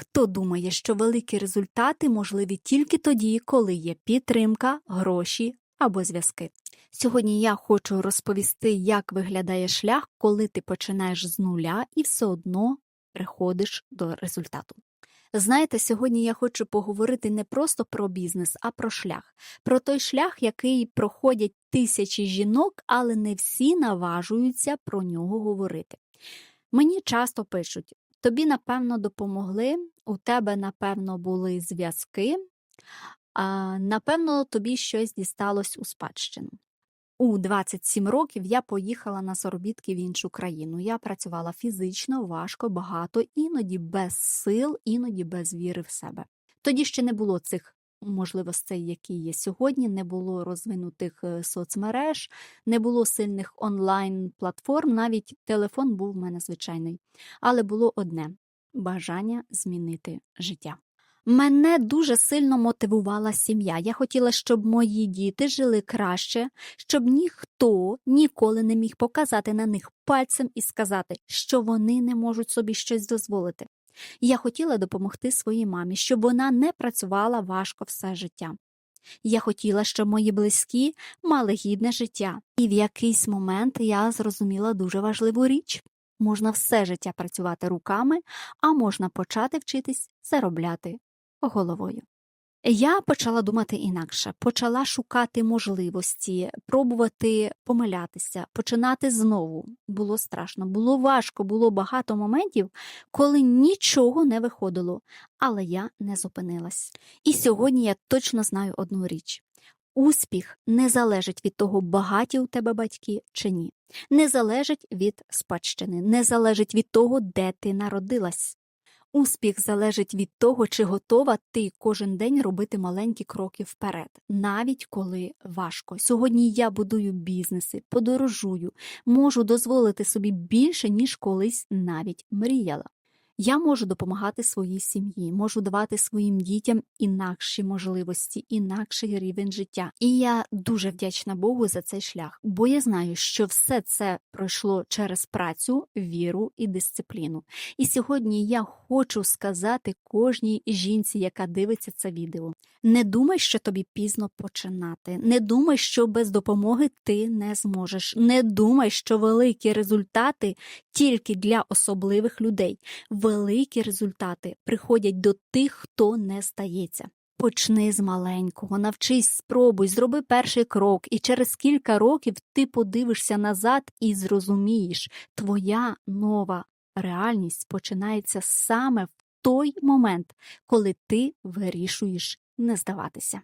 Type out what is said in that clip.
Хто думає, що великі результати можливі тільки тоді, коли є підтримка, гроші або зв'язки? Сьогодні я хочу розповісти, як виглядає шлях, коли ти починаєш з нуля і все одно приходиш до результату. Знаєте, сьогодні я хочу поговорити не просто про бізнес, а про шлях, про той шлях, який проходять тисячі жінок, але не всі наважуються про нього говорити. Мені часто пишуть: тобі, напевно, допомогли, у тебе, напевно, були зв'язки, а напевно, тобі щось дісталось у спадщину. У 27 років я поїхала на заробітки в іншу країну. Я працювала фізично, важко, багато, іноді без сил, іноді без віри в себе. Тоді ще не було цих можливостей, які є сьогодні, не було розвинутих е, соцмереж, не було сильних онлайн-платформ, навіть телефон був в мене звичайний. Але було одне бажання змінити життя. Мене дуже сильно мотивувала сім'я. Я хотіла, щоб мої діти жили краще, щоб ніхто ніколи не міг показати на них пальцем і сказати, що вони не можуть собі щось дозволити. Я хотіла допомогти своїй мамі, щоб вона не працювала важко все життя. Я хотіла, щоб мої близькі мали гідне життя, і в якийсь момент я зрозуміла дуже важливу річ. Можна все життя працювати руками, а можна почати вчитись заробляти головою. Я почала думати інакше, почала шукати можливості, пробувати помилятися, починати знову. Було страшно, було важко, було багато моментів, коли нічого не виходило, але я не зупинилась. І сьогодні я точно знаю одну річ. Успіх не залежить від того, багаті у тебе батьки чи ні, не залежить від спадщини, не залежить від того, де ти народилась. Успіх залежить від того, чи готова ти кожен день робити маленькі кроки вперед, навіть коли важко. Сьогодні я будую бізнеси, подорожую, можу дозволити собі більше, ніж колись навіть мріяла. Я можу допомагати своїй сім'ї, можу давати своїм дітям інакші можливості, інакший рівень життя. І я дуже вдячна Богу за цей шлях, бо я знаю, що все це пройшло через працю, віру і дисципліну. І сьогодні я хочу сказати кожній жінці, яка дивиться це відео: не думай, що тобі пізно починати, не думай, що без допомоги ти не зможеш. Не думай, що великі результати тільки для особливих людей. Великі результати приходять до тих, хто не стається. Почни з маленького, навчись, спробуй, зроби перший крок, і через кілька років ти подивишся назад і зрозумієш, твоя нова реальність починається саме в той момент, коли ти вирішуєш не здаватися.